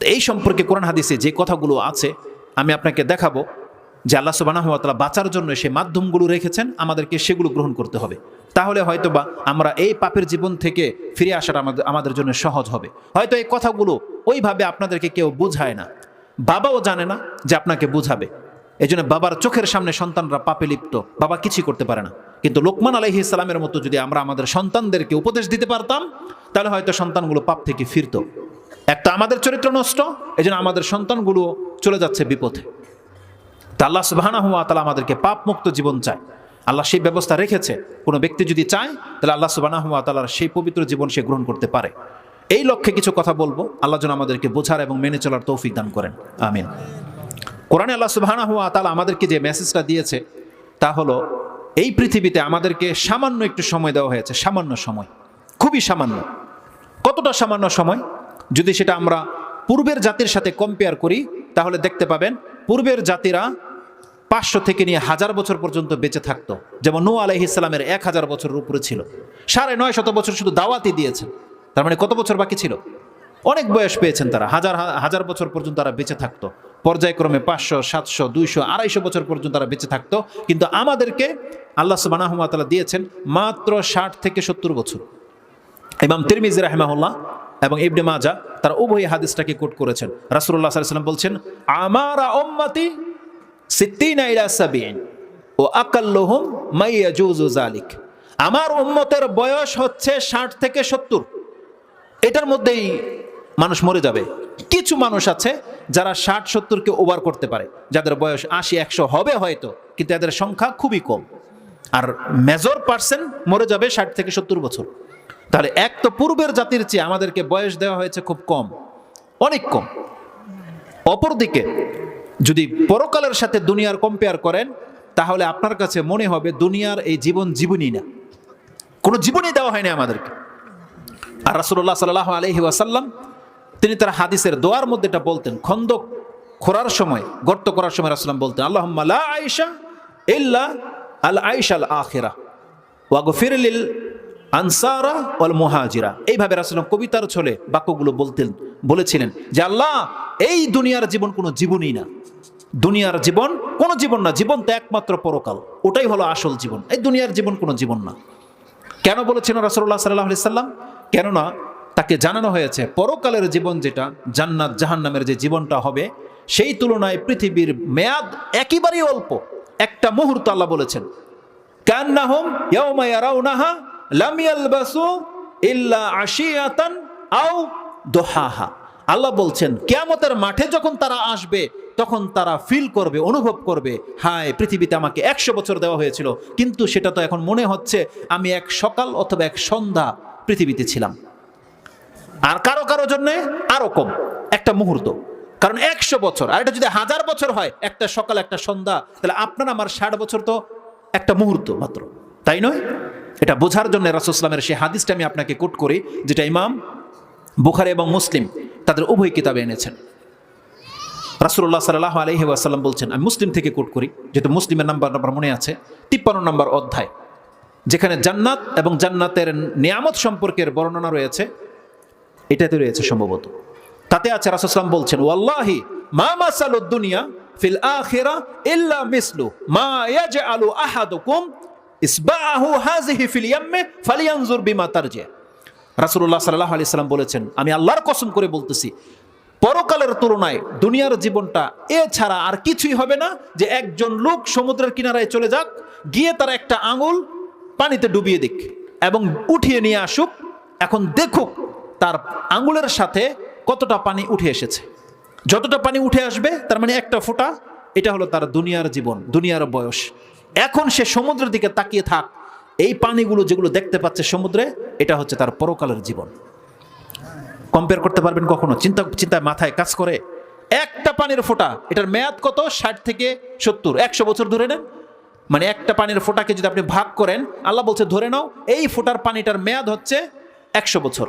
এই সম্পর্কে কোরআন হাদিসে যে কথাগুলো আছে, আমি আপনাকে দেখাবো যে আল্লাহ সুবাহ বাঁচার জন্য সেই মাধ্যমগুলো রেখেছেন, আমাদেরকে সেগুলো গ্রহণ করতে হবে। তাহলে হয়তো বা আমরা এই পাপের জীবন থেকে ফিরে আসাটা আমাদের আমাদের জন্য সহজ হবে। হয়তো এই কথাগুলো ওইভাবে আপনাদেরকে কেউ বুঝায় না। বাবাও জানে না যে আপনাকে বুঝাবে। এই জন্য বাবার চোখের সামনে সন্তানরা পাপে লিপ্ত। বাবা কিছুই করতে পারে না। কিন্তু লোকমান আলহি ইসলামের মতো যদি আমরা আমাদের সন্তানদেরকে উপদেশ দিতে পারতাম, তাহলে হয়তো সন্তানগুলো পাপ থেকে ফিরতো। একটা আমাদের চরিত্র নষ্ট এই জন্য আমাদের সন্তানগুলো চলে যাচ্ছে বিপথে। তা আল্লাহ সুবাহানা হুয়া তালা আমাদেরকে পাপ মুক্ত জীবন চায়। আল্লাহ সেই ব্যবস্থা রেখেছে, কোনো ব্যক্তি যদি চায়, তাহলে আল্লাহ সুবাহানা হুয়া তালার সেই পবিত্র জীবন সে গ্রহণ করতে পারে। এই লক্ষ্যে কিছু কথা বলব, আল্লাহ যেন আমাদেরকে বোঝার এবং মেনে চলার তৌফিক দান করেন। আমিন। কোরআনে আল্লাহ সুবাহানা হুয়া তালা আমাদেরকে যে মেসেজটা দিয়েছে, তা হলো, এই পৃথিবীতে আমাদেরকে সামান্য একটু সময় দেওয়া হয়েছে, সামান্য সময়। খুবই সামান্য। কতটা সামান্য সময়? যদি সেটা আমরা পূর্বের জাতির সাথে কম্পেয়ার করি, তাহলে দেখতে পাবেন পূর্বের জাতিরা পাঁচশো থেকে নিয়ে হাজার বছর পর্যন্ত বেঁচে থাকতো। যেমন নু আলহ ইসলামের এক হাজার বছরের উপরে ছিল। সাড়ে নয় শত বছর শুধু দাওয়াতি দিয়েছেন। তার মানে কত বছর বাকি ছিল? অনেক বয়স পেয়েছেন তারা। হাজার হাজার বছর পর্যন্ত তারা বেঁচে থাকতো। পর্যায়ক্রমে পাঁচশো, সাতশো, দুইশো, আড়াইশো বছর পর্যন্ত তারা বেঁচে থাকতো। কিন্তু আমাদেরকে আল্লাহ সুবানাহমাতালা দিয়েছেন মাত্র ষাট থেকে সত্তর বছর। ইমাম তিরমিজি রাহমাহুল্লাহ এবং ইবনে মাজা তারা উভয় হাদিসটাকে কোট করেছেন। সাল্লাল্লাহু সাল্লাম বলছেন, আমারা সাবিন ও আকাল্লুহুম মাইয়াজুজু জালিক আমার উম্মতের বয়স হচ্ছে ষাট থেকে সত্তর। এটার মধ্যেই মানুষ মরে যাবে। কিছু মানুষ আছে যারা ষাট, সত্তরকে ওভার করতে পারে। যাদের বয়স আশি, একশো হবে হয়তো, কিন্তু এদের সংখ্যা খুবই কম। আর মেজর পার্সেন্ট মরে যাবে ষাট থেকে সত্তর বছর। তাহলে এক তো পূর্বের জাতির চেয়ে আমাদেরকে বয়স দেওয়া হয়েছে খুব কম, অনেক কম। অপরদিকে, যদি পরকালের সাথে দুনিয়ার কম্পেয়ার করেন, তাহলে আপনার কাছে মনে হবে দুনিয়ার এই জীবন জীবনই না। কোনো জীবনই দেওয়া হয়নি আমাদেরকে। আর রাসুল্লাহ সাল্লাহ আলহি ওয়াসাল্লাম, তিনি তার হাদিসের দোয়ার মধ্যে এটা বলতেন, খন্দক খোরার সময়, গর্ত করার সময় রাসুলাম বলতেন আল্লাহ আয়েশা ইল্লা আল আয়েশা আল আখেরা ওয়াগফিরলিল আনসারা ওয়াল মুহাজিরা। এইভাবে রাসুলাম কবিতার ছলে বাক্যগুলো বলতেন, বলেছিলেন যে আল্লাহ, এই দুনিয়ার জীবন কোনো জীবনই না। দুনিয়ার জীবন কোনো জীবন না, জীবন তো একমাত্র পরকাল। ওটাই হলো আসল জীবন। এই দুনিয়ার জীবন কোনো জীবন না। কেন বলেছেন রাসুল্লাহ সাল্লাহ সাল্লাম কেননা তাকে জানানো হয়েছে, পরকালের জীবন যেটা, জান্নাত, জাহান্নামের যে জীবনটা হবে, সেই তুলনায় পৃথিবীর মেয়াদ একেবারেই অল্প। একটা মুহূর্ত আল্লাহ বলেছেন, কান্নাহুম ইয়াউমা ইয়ারাউনাহা লাম ইয়ালবাসু ইল্লা আশিয়াতান আও দোহাহা। আল্লাহ বলছেন, কিয়ামতের মাঠে যখন তারা আসবে, তখন তারা ফিল করবে, অনুভব করবে, হায়, পৃথিবীতে আমাকে একশো বছর দেওয়া হয়েছিল, কিন্তু সেটা তো এখন মনে হচ্ছে আমি এক সকাল অথবা এক সন্ধ্যা পৃথিবীতে ছিলাম। আর কারও কারও জন্য আরও কম, একটা মুহূর্ত। কারণ একশো বছর, আর এটা যদি হাজার বছর হয়, একটা সকাল, একটা সন্ধ্যা, তাহলে আপনার আমার ষাট বছর তো একটা মুহূর্ত মাত্র, তাই নয়? এটা বোঝার জন্য রাসুসলামের সেই হাদিসটা আমি আপনাকে কোট করি, যেটা ইমাম বুখারি এবং মুসলিম তাদের উভয় কিতাবে এনেছেন। রাসুল্লাহ সাল্লাহ আলহি ওয়াসাল্লাম বলছেন, আমি মুসলিম থেকে কোট করি, যেহেতু মুসলিমের নাম্বার নাম্বার মনে আছে, তিপ্পান্ন নম্বর অধ্যায়, যেখানে জান্নাত এবং জান্নাতের নিয়ামত সম্পর্কের বর্ণনা রয়েছে, এটাতে রয়েছে সম্ভবত। তাতে আছে রাসুসলাম বলছেন, ওয়াল্লাহি মা দুনিয়া ফিল আখিরা ইল্লা মিসলু মা ইয়াজআলু আহাদুকুম ইসবাহু হাযিহি ফিল ইয়াম্মি ফালিয়ানজুর বিমা তারজি। রাসূলুল্লাহ সাল্লাল্লাহু আলাইহি সাল্লাম বলেছেন, আমি আল্লাহর কসম করে বলতেছি, পরকালের তুলনায় দুনিয়ার জীবনটা এছাড়া আর কিছুই হবে না যে একজন লোক সমুদ্রের কিনারায় চলে যাক, গিয়ে তার একটা আঙুল পানিতে ডুবিয়ে দিক এবং উঠিয়ে নিয়ে আসুক। এখন দেখুক তার আঙুলের সাথে কতটা পানি উঠে এসেছে। যতটা পানি উঠে আসবে, তার মানে একটা ফোঁটা, এটা হলো তার দুনিয়ার জীবন, দুনিয়ার বয়স। এখন সে সমুদ্রের দিকে তাকিয়ে থাক। এই পানিগুলো যেগুলো দেখতে পাচ্ছে সমুদ্রে, এটা হচ্ছে তার পরকালের জীবন। কম্পেয়ার করতে পারবেন কখনো? চিন্তা, চিন্তায় মাথায় কাজ করে। একটা পানির ফোঁটা, এটার মেয়াদ কত? ষাট থেকে সত্তর। একশো বছর ধরে নেন। মানে একটা পানির ফোঁটাকে যদি আপনি ভাগ করেন, আল্লাহ বলছে, ধরে নাও, এই ফোঁটার পানিটার মেয়াদ হচ্ছে একশো বছর।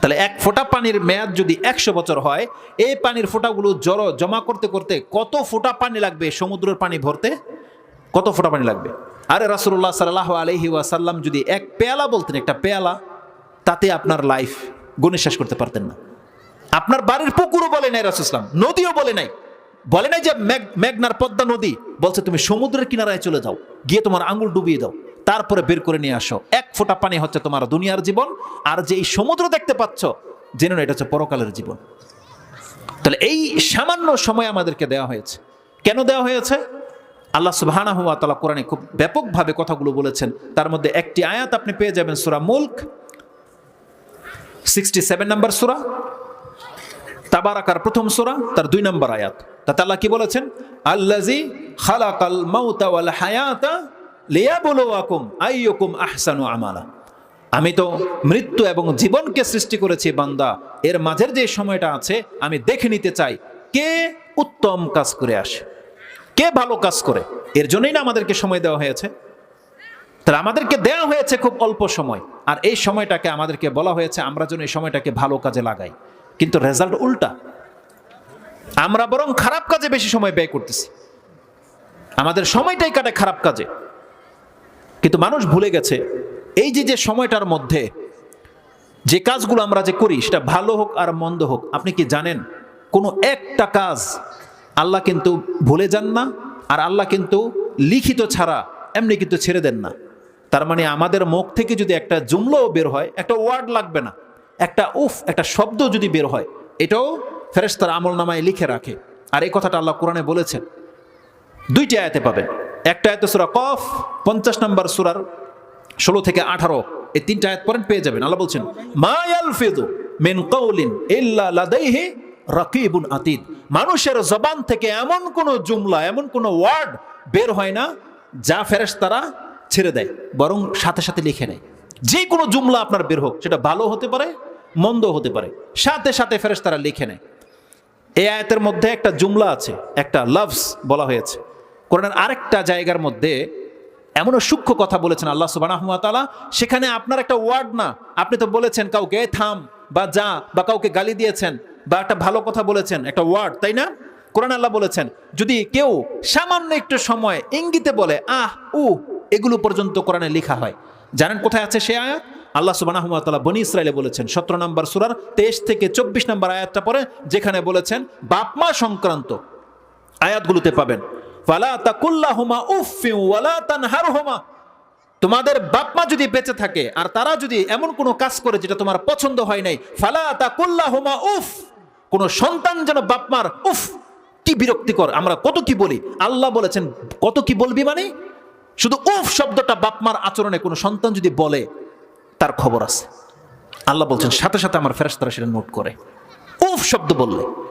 তাহলে এক ফোঁটা পানির মেয়াদ যদি একশো বছর হয়, এই পানির ফোঁটাগুলো জড়ো জমা করতে করতে কত ফোঁটা পানি লাগবে সমুদ্রের পানি ভরতে? কত ফোঁটা পানি লাগবে? আরে রাসুল্লাহ সাল্লাহ আলহি ওয়াসাল্লাম যদি এক পেয়ালা বলতেন, একটা পেয়ালা, তাতে আপনার লাইফ গুণে শেষ করতে পারতেন না। আপনার বাড়ির পুকুরও বলে নাই রাসুসলাম নদীও বলে নাই। বলে নাই যে মেঘ- মেঘনার পদ্মা নদী, বলছে তুমি সমুদ্রের কিনারায় চলে যাও, গিয়ে তোমার আঙুল ডুবিয়ে দাও, তারপরে বের করে নিয়ে আসো। এক ফোঁটা পানি হচ্ছে তোমার দুনিয়ার জীবন, আর যে এই সমুদ্র দেখতে পাচ্ছ, জেনে না এটা হচ্ছে পরকালের জীবন। তাহলে এই সামান্য সময় আমাদেরকে দেওয়া হয়েছে। কেন দেওয়া হয়েছে? আল্লাহ সুবহানাহু ওয়া তাআলা কোরআনে খুব ব্যাপকভাবে কথাগুলো বলেছেন। তার মধ্যে একটি আয়াত আপনি পেয়ে যাবেন সূরা মুলক সিক্সটি সেভেন নাম্বার সূরা, তাবারাকার প্রথম সূরা, তার দুই নম্বর আয়াত। তাতে আল্লাহ কি বলেছেন? আল্লাজি খালাকাল মাউতা ওয়াল হায়াতা লিয়াবলুয়াকুম আইয়ুকুম আহসানু আমালা। আমি তো মৃত্যু এবং জীবনকে সৃষ্টি করেছি, বান্দা। এর মাঝের যে সময়টা আছে, আমি দেখে নিতে চাই। কে উত্তম কাজ করে আসে? কে ভালো কাজ করে? এর জন্যই না আমাদেরকে সময় দেওয়া হয়েছে। তাহলে আমাদেরকে দেওয়া হয়েছে খুব অল্প সময়। আর এই সময়টাকে আমাদেরকে বলা হয়েছে, আমরা যেন এই সময়টাকে ভালো কাজে লাগাই। কিন্তু রেজাল্ট উল্টা। আমরা বরং খারাপ কাজে বেশি সময় ব্যয় করতেছি। আমাদের সময়টাই কাটে খারাপ কাজে। কিন্তু মানুষ ভুলে গেছে, এই যে যে সময়টার মধ্যে যে কাজগুলো আমরা যে করি, সেটা ভালো হোক আর মন্দ হোক, আপনি কি জানেন? কোনো একটা কাজ আল্লাহ কিন্তু ভুলে যান না, আর আল্লাহ কিন্তু লিখিত ছাড়া এমনি কিন্তু ছেড়ে দেন না। তার মানে আমাদের মুখ থেকে যদি একটা জুমলাও বের হয়, একটা ওয়ার্ড লাগবে না, একটা উফ, একটা শব্দ যদি বের হয়, এটাও ফেরেস্তার আমল নামায় লিখে রাখে। আর এই কথাটা আল্লাহ কোরআনে বলেছেন। দুইটি আয়াতে পাবেন। একটা আয়াতে সুরা কফ, পঞ্চাশ নম্বর সুরার ষোলো থেকে আঠারো। এই তিনটা আয়াত পরেন পেয়ে যাবেন। আল্লাহ বলছেন, মা ইয়ালফিদু মিন কাউলিন ইল্লা লাদাইহি রাকিবুন আতিদ। মানুষের জবান থেকে এমন কোন জুমলা, এমন কোন ওয়ার্ড বের হয় না যা ফেরেস তারা ছেড়ে দেয়, বরং সাথে সাথে লিখে নেয়। যে কোনো জুমলা আপনার বের হোক, সেটা ভালো হতে পারে মন্দ হতে পারে। সাথে সাথে ফেরেস তারা লিখে নেয়। এই আয়াতের মধ্যে একটা জুমলা আছে, একটা লাভস বলা হয়েছে। কোরআনের আরেকটা জায়গার মধ্যে এমনও সূক্ষ্ম কথা বলেছেন আল্লাহ তাআলা, সেখানে আপনার একটা ওয়ার্ড না। আপনি তো বলেছেন, কাউকে, "এই থাম বা যা বা কাউকে গালি দিয়েছেন। বা একটা ভালো কথা বলেছেন, একটা ওয়ার্ড তাই না? কোরআন আল্লাহ বলেছেন, যদি কেউ সামান্য একটু সময় ইঙ্গিতে বলে, আহ, উ, এগুলো পর্যন্ত কোরআনে লেখা হয়। জানেন কোথায় আছে সে আয়াত? আল্লাহ সুবাহ বনি ইসরায়েলে বলেছেন, সতেরো নম্বর সুরার তেইশ থেকে চব্বিশ নম্বর আয়াতটা পরে যেখানে বলেছেন বাপমা সংক্রান্ত আয়াতগুলোতে পাবেন। ফালা ওয়ালা তানহারহুমা। তোমাদের বাপমা যদি বেঁচে থাকে, আর তারা যদি এমন কোনো কাজ করে যেটা তোমার পছন্দ হয় নাই, ফালা তাকুল্লাহুমা উফ কোন সন্তান যেন বাপমার, উফ, কি বিরক্তিকর, আমরা কত কি বলি? আল্লাহ বলেছেন, কত কি বলবি মানে? শুধু উফ শব্দটা বাপমার আচরণে কোনো সন্তান যদি বলে, তার খবর আছে। আল্লাহ বলছেন, সাথে সাথে আমার ফেরাস্তারা সেটা নোট করে। উফ শব্দ বললে।